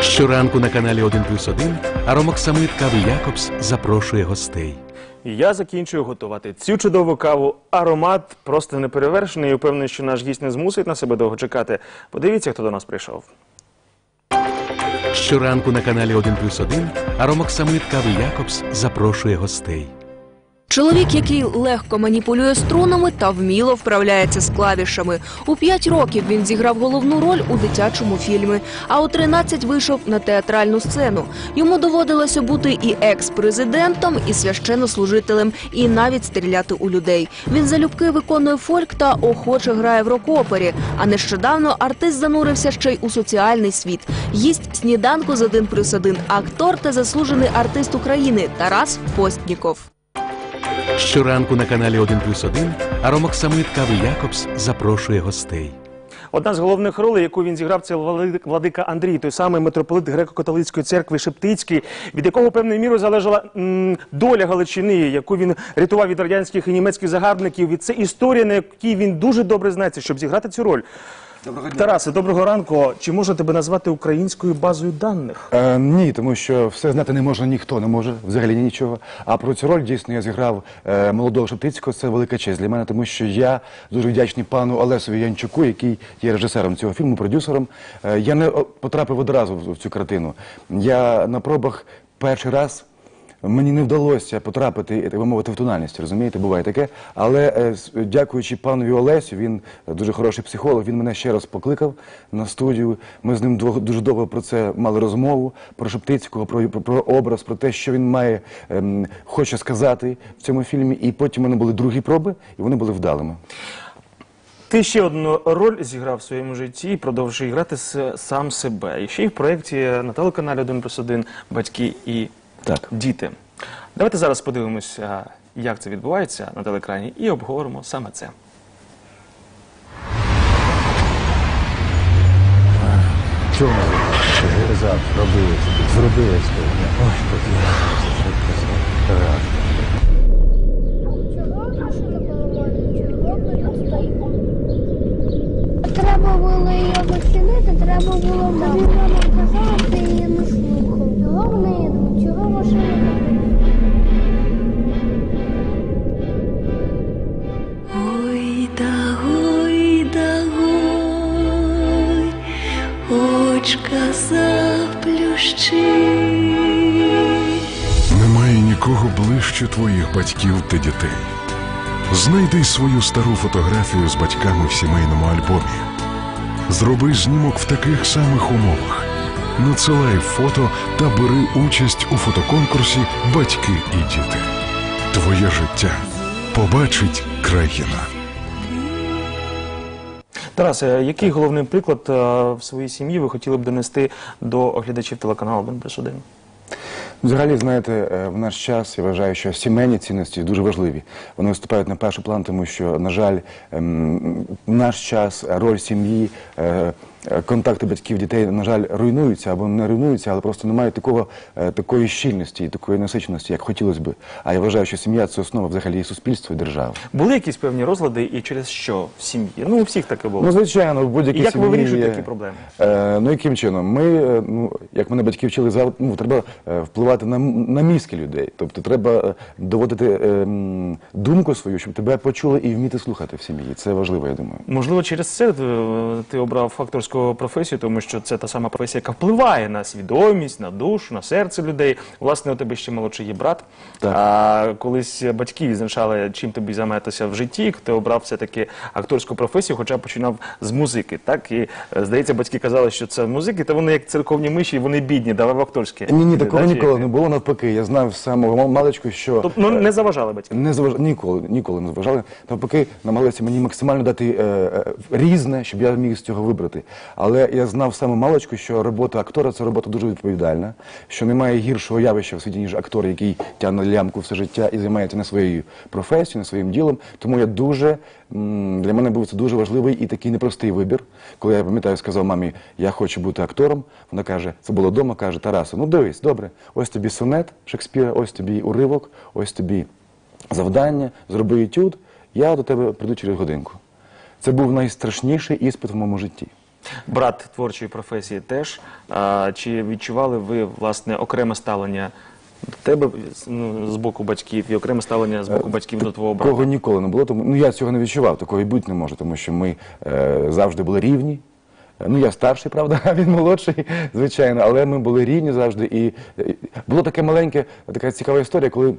Щоранку на каналі 1 плюс 1 Аромоксамит Кави Якобс запрошує гостей. Я закінчую готувати цю чудову каву. Аромат просто неперевершений. І впевнений, що наш гість не змусить на себе довго чекати. Подивіться, хто до нас прийшов. Щоранку на каналі 1 плюс 1 Аромоксамит Кави Якобс запрошує гостей. Чоловік, який легко маніпулює струнами та вміло вправляється з клавішами. У 5 років він зіграв головну роль у дитячому фільмі, а у 13 вийшов на театральну сцену. Йому доводилося бути і екс-президентом, і священнослужителем, і навіть стріляти у людей. Він залюбки виконує фольк та охоче грає в рок-опері. А нещодавно артист занурився ще й у соціальний світ. Їсть сніданку з 1 плюс 1 актор та заслужений артист України Тарас Постніков. Щоранку на каналі 1 плюс 1 Аромоксамит Кави Якобс запрошує гостей. Одна з головних ролей, яку він зіграв, це влади- владика Андрій, той самий митрополит греко-католицької церкви Шептицький, від якого певною мірою залежала м, доля Галичини, яку він рятував від радянських і німецьких загарбників. І це історія, на якій він дуже добре знається, щоб зіграти цю роль. Доброго дня. Тарасе, доброго ранку. Чи можна тебе назвати українською базою даних? Е, ні, тому що все знати не може ніхто, не може взагалі нічого. А про цю роль дійсно я зіграв е, молодого Шептицького. Це велика честь для мене, тому що я дуже вдячний пану Олесові Янчуку, який є режисером цього фільму, продюсером. Е, я не потрапив одразу в, в цю картину. Я на пробах перший раз. Мені не вдалося потрапити, так би мовити, в тональність, розумієте, буває таке. Але е, дякуючи панові Олесю, він дуже хороший психолог, він мене ще раз покликав на студію. Ми з ним дво- дуже довго про це мали розмову, про Шептицького, про, про, образ, про те, що він має, ем, хоче сказати в цьому фільмі. І потім у мене були другі проби, і вони були вдалими. Ти ще одну роль зіграв в своєму житті і продовжує грати сам себе. І ще й в проєкті на телеканалі 1 плюс 1 батьки і Так. діти. Давайте зараз подивимося, як це відбувається на телекрані, і обговоримо саме це. Чому завтра робили, зробили сьогодні? Ой, Так. Очка заплющи. Немає нікого ближче твоїх батьків та дітей. Знайди свою стару фотографію з батьками в сімейному альбомі. Зроби знімок в таких самих умовах. Надсилай фото та бери участь у фотоконкурсі Батьки і діти. Твоє життя побачить країна. Тарасе, який головний приклад е, в своїй сім'ї ви хотіли б донести до оглядачів телеканалу 1 плюс 1? Взагалі, знаєте, е, в наш час я вважаю, що сімейні цінності дуже важливі. Вони виступають на перший план, тому що, на жаль, ем, в наш час роль сім'ї, е, контакти батьків дітей, на жаль, руйнуються або не руйнуються, але просто немає такого, е, такої щільності і такої насиченості, як хотілося б. А я вважаю, що сім'я це основа взагалі і суспільства, і держави. Були якісь певні розлади і через що в сім'ї? Ну, у всіх таке було. Ну, звичайно, в будь-якій І як ви вирішуєте такі проблеми? Е, ну, яким чином? Ми, е, ну, як мене батьки вчили, ну, треба е, впливати на, на мізки людей. Тобто треба е, доводити е, думку свою, щоб тебе почули і вміти слухати в сім'ї. Це важливо, я думаю. Можливо, через це е, ти обрав акторську професію, тому що це та сама професія, яка впливає на свідомість, на душу, на серце людей. Власне, у тебе ще молодший є брат. Так. А колись батьки відзначали, чим тобі займатися в житті, ти обрав все-таки акторську професію, хоча починав з музики. Так і е, здається, батьки казали, що це музики, та вони як церковні миші, вони бідні, давай в акторське. Ні, ні, такого Да, ніколи не було. Навпаки, я знав з самого ма- маличку, що Тобто ну, не заважали батьки. Не заваж... ніколи, ніколи не заважали. Навпаки, намагалися мені максимально дати е, е, різне, щоб я міг з цього вибрати. Але я знав саме маличку, що робота актора це робота дуже відповідальна, що немає гіршого явища в світі, ніж актор, який тягне лямку все життя і займається не своєю професією, не своїм ділом. Тому я дуже для мене був це дуже важливий і такий непростий вибір. Коли я пам'ятаю, сказав мамі, я хочу бути актором. Вона каже, це було вдома, каже, Тарасе, ну дивись, добре, ось тобі сонет Шекспіра, ось тобі уривок, ось тобі завдання, зроби етюд, я до тебе прийду через годинку. Це був найстрашніший іспит в моєму житті. Брат творчої професії теж. А, чи відчували ви власне окреме ставлення до тебе з- ну, з боку батьків і окреме ставлення з боку батьків до твого брата? Кого ніколи не було, тому ну я цього не відчував, такого і бути не може, тому що ми е, завжди були рівні. Е, Ну, я старший, правда, а він молодший, звичайно, але ми були рівні завжди. І е, було таке маленьке, така цікава історія, коли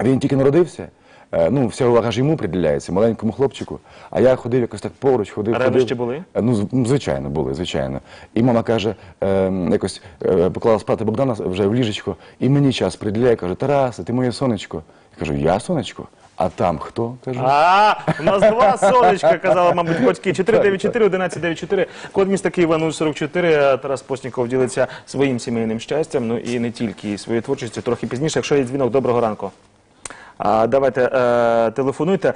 він тільки народився. Е, Ну, вся увага ж йому приділяється, маленькому хлопчику. А я ходив якось так поруч, ходив. А ревнощі були? Е, Ну, звичайно, були, звичайно. І мама каже, е, якось е, поклала спати Богдана вже в ліжечко, і мені час приділяє, каже, Тарасе, ти моє сонечко. Я кажу, я сонечко? А там хто? Кажу. А, у нас два сонечка, казали, мабуть, батьки. 494 1194 код міста Києва 044. Тарас Постніков ділиться своїм сімейним щастям, ну і не тільки і своєю творчістю, трохи пізніше. Якщо є дзвінок, доброго ранку. А, давайте е, телефонуйте.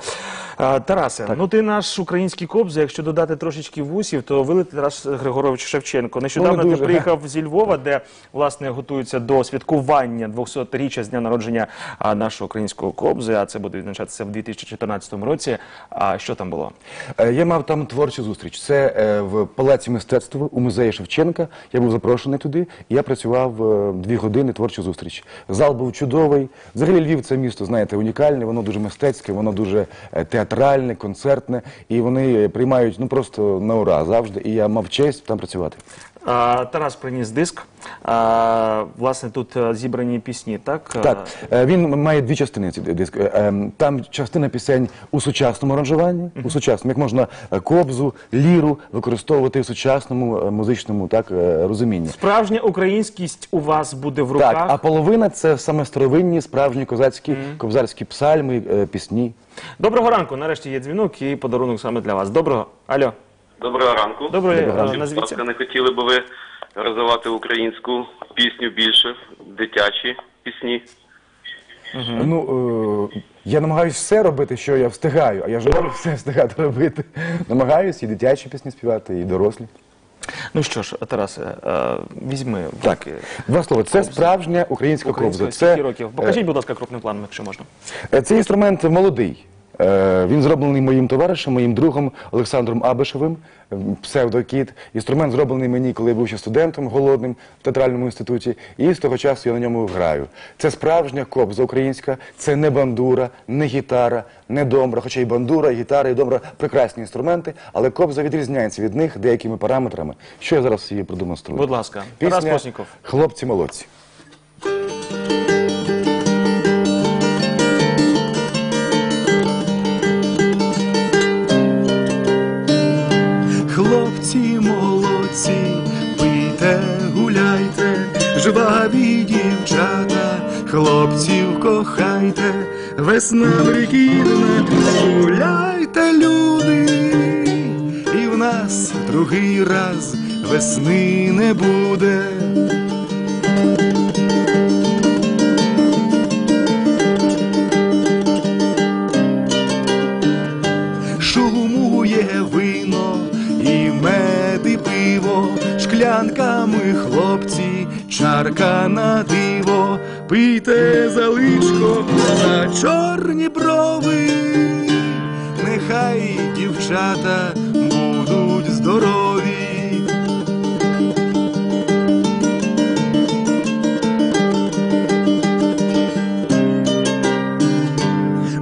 А, Тарасе, ну ти наш український кобза. Якщо додати трошечки вусів, то вилити Тарас Григорович Шевченко. Нещодавно Ну, ти дуже. приїхав зі Львова, де власне готуються до святкування 200-річчя з дня народження а, нашого українського кобзи. А це буде відзначатися в 2014 році. А що там було? Е, Я мав там творчу зустріч. Це е, в Палаці мистецтва у музеї Шевченка. Я був запрошений туди, і я працював е, дві години творчу зустріч. Зал був чудовий. Взагалі Львів це місто, знаєте, унікальне, воно дуже мистецьке, воно дуже е, театральне, концертне, і вони е, приймають ну просто на ура завжди. І я мав честь там працювати. Тарас приніс диск. Власне, тут е, зібрані пісні, так? Так, е, він має дві частини. Цей диск. Е, ем, Там частина пісень у сучасному аранжуванні, у сучасному, як можна кобзу, ліру використовувати в сучасному музичному так розумінні. Справжня українськість у вас буде в руках. Так, а половина це саме старовинні, справжні козацькі кобзарські псальми, пісні. Доброго ранку. Нарешті є дзвінок і подарунок саме для вас. Доброго. Алло. Доброго ранку. Доброго, Доброго е, ранку. Назвіться. не хотіли би ви розвивати українську пісню більше, дитячі пісні? Ну, е, я намагаюся все робити, що я встигаю, а я ж можу все встигати робити. Намагаюся і дитячі пісні співати, і дорослі. Ну що ж, Тарасе, е, візьми Так, два слова. Це справжня українська кобза. Це, років? Покажіть, будь ласка, крупним планом, якщо можна. Е, Цей інструмент молодий. Е, Він зроблений моїм товаришем, моїм другом Олександром Абишевим, псевдокіт. Інструмент зроблений мені, коли я був ще студентом голодним в театральному інституті, і з того часу я на ньому граю. Це справжня кобза українська, це не бандура, не гітара, не домбра, хоча і бандура, і гітара, і домбра прекрасні інструменти, але кобза відрізняється від них деякими параметрами, що я зараз її продемонструю. Будь ласка. Тарас Пісня Хлопці молодці. Хлопці молодці, пийте, гуляйте, жваві дівчата, хлопців кохайте, весна прикидна, гуляйте, люди, і в нас другий раз весни не буде. Чорні брови, нехай дівчата будуть здорові.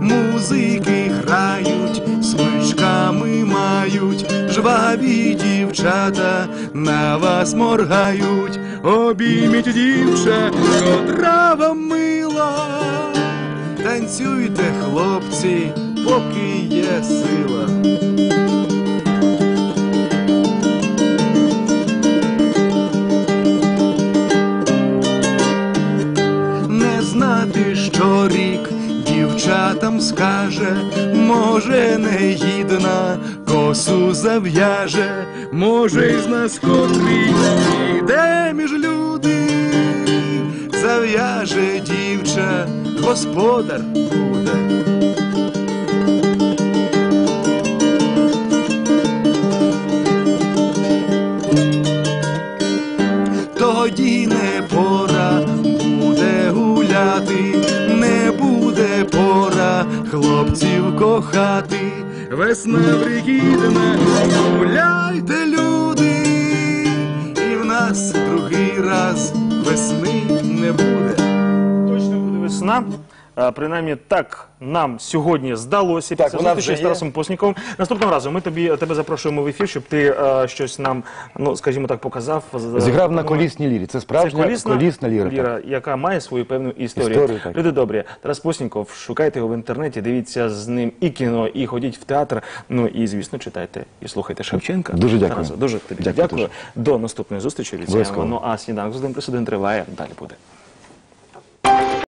Музики грають, смичками мають, жваві дівчата на вас моргають, обійміть дівча, котра вам мила. Танцюйте, хлопці, поки є сила. не знати, що рік дівчатам скаже, може, не гідна, косу зав'яже, може, із нас котрий іде між зав'яже дівча, господар буде. тоді не пора буде гуляти, не буде пора хлопців кохати. Весна пригідна, гуляйте, люди, раз, другий раз весни не буде. Точно буде весна. А, Принаймні так нам сьогодні здалося Так, після вона зустрічі вже з є. Тарасом Посніковим. Наступного разу ми тобі тебе запрошуємо в ефір, щоб ти е, щось нам, ну скажімо так, показав. з- Зіграв на ну, колісній лірі. Це Це справжня колісна, колісна ліра. так. ліра, яка має свою певну історію. Історію, так. Люди добрі, Тарас Посніков, шукайте його в інтернеті, дивіться з ним і кіно, і ходіть в театр. Ну і звісно, читайте і слухайте Шевченка. Дуже дякую. Тарасу, дуже тобі Дякую дякую. дуже. До наступної зустрічі. Обіцяємо. Обов'язково. Ну а сніданок з один плюс один триває. Далі буде.